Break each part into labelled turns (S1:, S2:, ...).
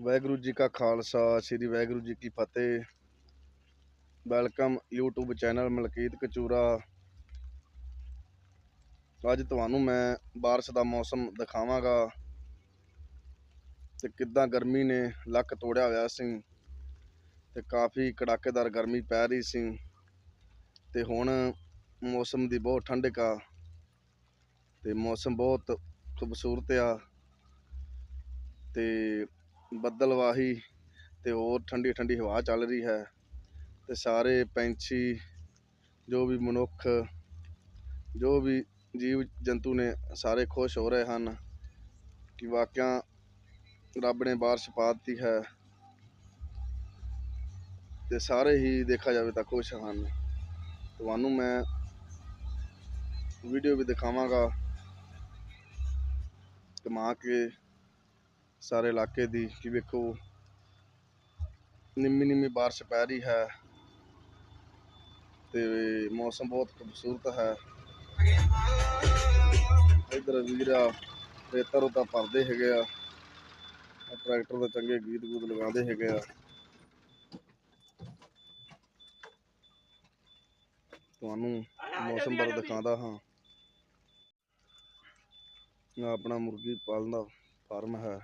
S1: ਵਾਹਿਗੁਰੂ ਜੀ ਕਾ ਖਾਲਸਾ, ਸ੍ਰੀ ਵਾਹਿਗੁਰੂ ਜੀ ਕੀ ਫਤਿਹ। Welcome YouTube channel Malkeet Kachura. ਅੱਜ ਤੁਹਾਨੂੰ ਮੈਂ ਬਾਰਿਸ਼ ਦਾ ਮੌਸਮ ਦਿਖਾਵਾਂਗਾ ਤੇ ਕਿੱਦਾਂ ਗਰਮੀ ਨੇ ਲੱਕ ਤੋੜਿਆ ਹੋਇਆ ਸੀ ਤੇ ਕਾਫੀ ਕੜਾਕੇਦਾਰ ਗਰਮੀ ਪੈ ਰਹੀ ਸੀ ਤੇ ਹੁਣ ਮੌਸਮ ਦੀ ਬਹੁਤ ਠੰਡਕ ਆ ਤੇ ਮੌਸਮ ਬਹੁਤ ਖੂਬਸੂਰਤ ਆ ਤੇ ਬੱਦਲਵਾਹੀ ਤੇ ਹੋਰ ਠੰਡੀ ਠੰਡੀ ਹਵਾ ਚੱਲ ਰਹੀ ਹੈ ਤੇ ਸਾਰੇ ਪੰਛੀ, ਜੋ ਵੀ ਮਨੁੱਖ, ਜੋ ਵੀ ਜੀਵ ਜੰਤੂ ਨੇ ਸਾਰੇ ਖੁਸ਼ ਹੋ ਰਹੇ ਹਨ ਕਿ ਵਾਕਿਆ ਰੱਬ ਨੇ ਬਾਰਿਸ਼ ਪਾ ਦਿੱਤੀ ਹੈ ਤੇ ਸਾਰੇ ਹੀ ਦੇਖਿਆ ਜਾਵੇ ਤਾਂ ਖੁਸ਼ ਹਨ। ਤੁਹਾਨੂੰ ਮੈਂ ਵੀਡੀਓ ਵੀ ਦਿਖਾਵਾਂਗਾ। ਕਮਾ ਕੇ ਸਾਰੇ ਇਲਾਕੇ ਦੀ ਕਿ ਵੇਖੋ, ਨਿੰਮੀ ਨਿੰਮੀ ਬਾਰਿਸ਼ ਪੈ ਰਹੀ ਹੈ ਤੇ ਮੌਸਮ ਬਹੁਤ ਖੂਬਸੂਰਤ ਹੈ। ਇਧਰ ਵੀਰਾ ਰੇਤਾ ਰੋਤਾ ਭਰਦੇ ਹੈਗੇ ਆ। ਟਰੈਕਟਰ ਦੇ ਚੰਗੇ ਗੀਤ ਗੂਤ ਲਗਾਉਂਦੇ ਹੈਗੇ ਆ। ਤੁਹਾਨੂੰ ਮੌਸਮ ਬਾਰੇ ਦਿਖਾਉਂਦਾ ਹਾਂ। ਆਪਣਾ ਮੁਰਗੀ ਪਾਲਣ ਦਾ ਫਾਰਮ ਹੈ।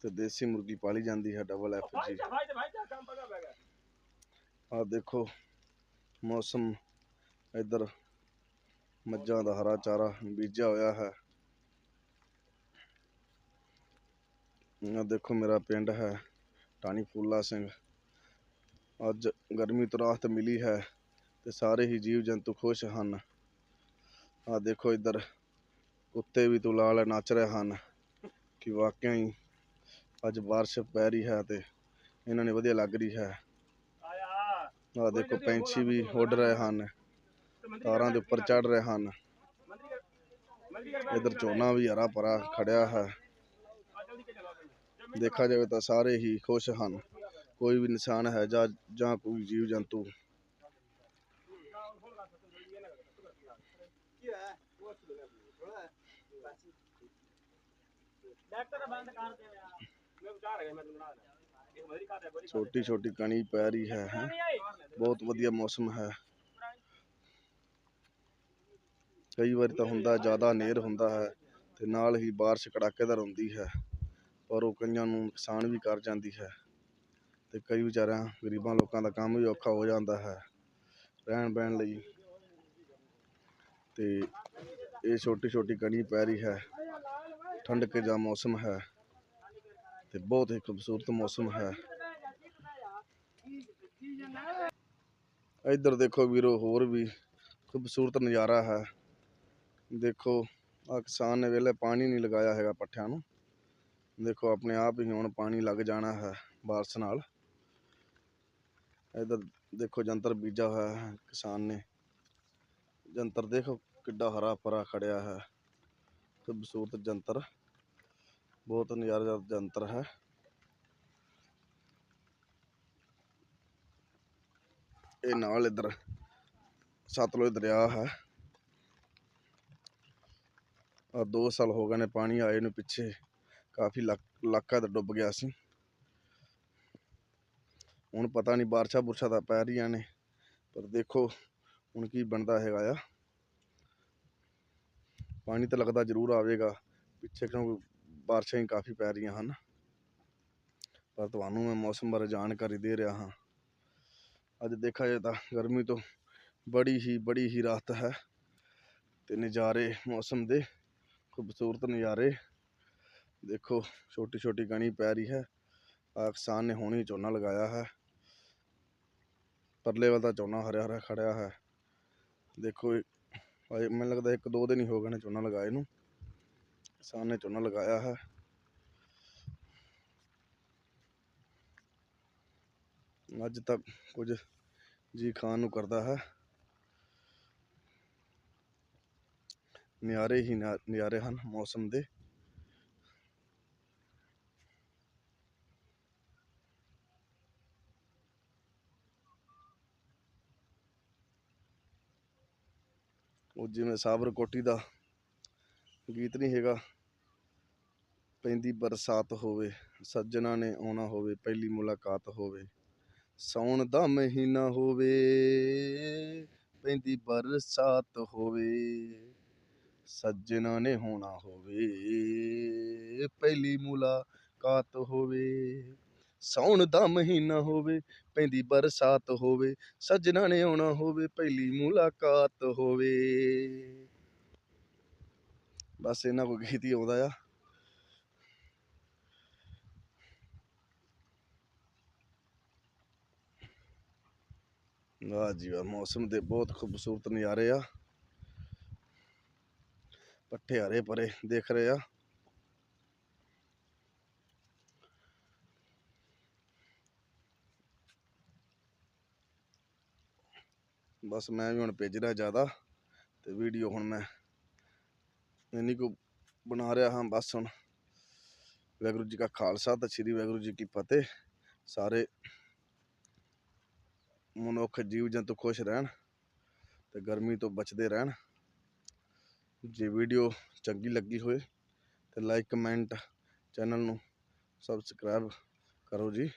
S1: ਤੇ ਦੇਸੀ ਮੁਰਗੀ ਪਾਲੀ ਜਾਂਦੀ ਹੈ ਡਬਲ ਐਫ ਜੀ ਆ ਦੇਖੋ ਮੌਸਮ ਇੱਧਰ ਮੱਝਾਂ ਦਾ ਹਰਾ ਚਾਰਾ ਬੀਜਿਆ ਹੋਇਆ ਹੈ। ਆ ਦੇਖੋ ਮੇਰਾ ਪਿੰਡ ਹੈ ਟਾਣੀ ਫੂਲਾ ਸਿੰਘ। ਅੱਜ ਗਰਮੀ ਤੋਂ ਰਾਹਤ ਮਿਲੀ ਹੈ ਤੇ ਸਾਰੇ ਹੀ ਜੀਵ ਜੰਤੂ ਖੁਸ਼ ਹਨ। ਆ ਦੇਖੋ ਇੱਧਰ ਕੁੱਤੇ ਵੀ ਤੁਲਾਲ ਨੱਚ ਰਹੇ ਹਨ। ਕਿ ਵਾਕਿਆ ਹੀ ਅੱਜ ਬਾਰਿਸ਼ ਪੈ ਰਹੀ ਹੈ ਤੇ ਇਹਨਾਂ ਨੇ ਵਧੀਆ ਲੱਗ ਰਹੀ ਹੈ। ਆ ਦੇਖੋ, ਪੰਛੀ ਵੀ ਉੱਡ ਰਹੇ ਹਨ। ਤਾਰਾਂ ਦੇ ਉੱਪਰ ਚੜ ਰਹੇ ਹਨ। ਇਧਰ ਝੋਨਾ ਵੀ ਹਰਾ ਭਰਾ ਖੜਿਆ ਹੈ। ਦੇਖਾ ਜਾਵੇ ਤਾਂ ਸਾਰੇ ਹੀ ਖੁਸ਼ ਹਨ। ਕੋਈ ਵੀ ਨਿਸ਼ਾਨ ਹੈ ਜਾਂ ਜਾਂ ਕੋਈ ਜੀਵ ਜੰਤੂ। ਛੋਟੀ ਛੋਟੀ ਕਣੀ ਪੈ ਰਹੀ ਹੈ ਬਹੁਤ ਵਧੀਆ ਮੌਸਮ ਹੈ। ਕਈ ਵਾਰੀ ਤਾਂ ਹੁੰਦਾ, ਜ਼ਿਆਦਾ ਹਨੇਰ ਹੁੰਦਾ ਹੈ ਤੇ ਨਾਲ ਹੀ ਬਾਰਿਸ਼ ਕੜਾਕੇਦਾਰ ਹੁੰਦੀ ਹੈ, ਪਰ ਉਹ ਕਈਆਂ ਨੂੰ ਨੁਕਸਾਨ ਵੀ ਕਰ ਜਾਂਦੀ ਹੈ ਤੇ ਕਈ ਵਿਚਾਰਿਆਂ, ਗਰੀਬਾਂ ਲੋਕਾਂ ਦਾ ਕੰਮ ਵੀ ਔਖਾ ਹੋ ਜਾਂਦਾ ਹੈ ਰਹਿਣ ਬਹਿਣ ਲਈ। ਤੇ ਇਹ ਛੋਟੀ ਛੋਟੀ ਕਣੀ ਪੈ ਰਹੀ ਹੈ ਠੰਡਕ ਦਾ ਮੌਸਮ ਹੈ। ਤੇ ਬਹੁਤ ਹੀ ਖੂਬਸੂਰਤ ਮੌਸਮ ਹੈ ਇੱਧਰ ਦੇਖੋ ਵੀਰੋ ਹੋਰ ਵੀ ਖੂਬਸੂਰਤ ਨਜ਼ਾਰਾ ਹੈ ਦੇਖੋ ਆ ਕਿਸਾਨ ਨੇ ਵੇਲੇ ਪਾਣੀ ਨਹੀਂ ਲਗਾਇਆ ਹੈਗਾ ਪੱਠਿਆਂ ਨੂੰ ਦੇਖੋ ਆਪਣੇ ਆਪ ਹੀ ਹੁਣ ਪਾਣੀ ਲੱਗ ਜਾਣਾ ਹੈ ਬਾਰਸ਼ ਨਾਲ ਇੱਧਰ ਦੇਖੋ ਜੰਤਰ ਬੀਜਾ ਹੋਇਆ ਹੈ ਕਿਸਾਨ ਨੇ ਜੰਤਰ ਦੇਖੋ ਕਿੱਡਾ ਹਰਾ ਭਰਾ ਖੜਿਆ ਹੈ ਖੂਬਸੂਰਤ ਜੰਤਰ ਬਹੁਤ ਨਜ਼ਾਰੇਦਾਰ ਜੰਤਰ ਹੈ। ਇਹ ਨਾਲ ਇੱਧਰ ਸਤਲੁਜ ਦਰਿਆ ਹੈ। ਆ 2 ਸਾਲ ਹੋ ਗਏ ਨੇ ਪਾਣੀ ਆਏ ਨੂੰ ਪਿੱਛੇ। ਕਾਫੀ ਲੱਕ- ਇਲਾਕਾ ਤਾਂ ਡੁੱਬ ਗਿਆ ਸੀ। ਹੁਣ ਪਤਾ ਨਹੀਂ ਬਾਰਿਸ਼ਾਂ ਬੁਰਸ਼ਾਂ ਤਾਂ ਪੈ ਰਹੀਆਂ ਨੇ, ਪਰ ਦੇਖੋ ਹੁਣ ਕੀ ਬਣਦਾ ਹੈਗਾ ਆ। ਪਾਣੀ ਤਾਂ ਲੱਗਦਾ ਜ਼ਰੂਰ ਆਵੇਗਾ, ਪਿੱਛੇ ਕਿਉਂ ਬਾਰਿਸ਼ਾਂ ਹੀ ਕਾਫੀ ਪੈ ਰਹੀਆਂ ਹਨ। ਪਰ ਤੁਹਾਨੂੰ ਮੈਂ ਮੌਸਮ ਬਾਰੇ ਜਾਣਕਾਰੀ ਦੇ ਰਿਹਾ ਹਾਂ। ਅੱਜ ਦੇਖਿਆ ਜਾਏ ਤਾਂ ਗਰਮੀ ਤੋਂ ਬੜੀ ਹੀ ਬੜੀ ਹੀ ਰਾਹਤ ਹੈ ਤੇ ਨਜ਼ਾਰੇ ਮੌਸਮ ਦੇ ਖੂਬਸੂਰਤ ਨਜ਼ਾਰੇ ਦੇਖੋ ਛੋਟੀ ਛੋਟੀ ਕਣੀ ਪੈ ਰਹੀ ਹੈ। ਆ ਕਿਸਾਨ ਨੇ ਹੁਣੀ ਝੋਨਾ ਲਗਾਇਆ ਹੈ। ਪਰਲੇ ਵੱਲ ਦਾ ਝੋਨਾ ਹਰਿਆ ਹਰਿਆ ਖੜਿਆ ਹੈ। ਦੇਖੋ ਮੈਨੂੰ ਲੱਗਦਾ ਇੱਕ ਦੋ ਦਿਨ ਹੀ ਹੋ ਗਏ ਨੇ ਝੋਨਾ ਲਗਾਏ ਨੂੰ। ਕਿਸਾਨ ਨੇ ਝੋਨਾ ਲਗਾਇਆ ਹੈ। ਅੱਜ ਤੱਕ ਕੁਝ ਜੀ ਖਾਣ ਨੂੰ ਕਰਦਾ ਹੈ। ਨਿਆਰੇ ਹੀ ਨਿਆ- ਨਿਆਰੇ ਹਨ ਮੌਸਮ ਦੇ। ਉਹ ਜਿਵੇਂ ਸਾਬਰ ਕੋਟੀ ਦਾ ਗੀਤ ਨਹੀਂ ਹੈਗਾ, ਪੈਂਦੀ ਬਰਸਾਤ ਹੋਵੇ, ਸੱਜਣਾ ਨੇ ਆਉਣਾ ਹੋਵੇ, ਪਹਿਲੀ ਮੁਲਾਕਾਤ ਹੋਵੇ। ਸਾਉਣ ਦਾ ਮਹੀਨਾ ਹੋਵੇ, ਪੈਂਦੀ ਬਰਸਾਤ ਹੋਵੇ, ਸੱਜਣਾ ਨੇ ਹੋਣਾ ਹੋਵੇ, ਪਹਿਲੀ ਮੁਲਾਕਾਤ ਹੋਵੇ। ਸਾਉਣ ਦਾ ਮਹੀਨਾ ਹੋਵੇ, ਪੈਂਦੀ ਬਰਸਾਤ ਹੋਵੇ, ਸੱਜਣਾ ਨੇ ਆਉਣਾ ਹੋਵੇ, ਪਹਿਲੀ ਮੁਲਾਕਾਤ ਹੋਵੇ। ਬਸ ਇਹਨਾਂ ਕੋ ਗੀਤ ਹੀ ਆਉਂਦਾ ਆ। ਵਾਹ ਜੀ ਵਾਹ ਮੌਸਮ ਦੇ ਬਹੁਤ ਖੂਬਸੂਰਤ ਨਜ਼ਾਰੇ ਆ। ਪੱਠੇ ਹਰੇ ਭਰੇ ਦੇਖ ਰਹੇ ਆ। ਬਸ ਮੈਂ ਵੀ ਹੁਣ ਭੇਜ ਰਿਹਾ ਜ਼ਿਆਦਾ ਤੇ ਵੀਡੀਓ ਹੁਣ ਮੈਂ ਇੰਨੀ ਕੁ ਬਣਾ ਰਿਹਾ ਹਾਂ ਬਸ ਹੁਣ। ਵਾਹਿਗੁਰੂ ਜੀ ਕਾ ਖਾਲਸਾ ਤੇ ਸ੍ਰੀ ਵਾਹਿਗੁਰੂ ਜੀ ਕੀ ਫਤਿਹ। ਸਾਰੇ ਮਨੁੱਖ ਜੀਵ ਜੰਤੂ ਖੁਸ਼ ਰਹਿਣ ਤੇ ਗਰਮੀ ਤੋਂ ਬਚਦੇ ਰਹਿਣ। ਜੇ ਵੀਡੀਓ ਚੰਗੀ ਲੱਗੀ ਹੋਏ ਤੇ ਲਾਈਕ ਕਮੈਂਟ ਚੈਨਲ ਨੂੰ ਸਬਸਕ੍ਰਾਈਬ ਕਰੋ ਜੀ।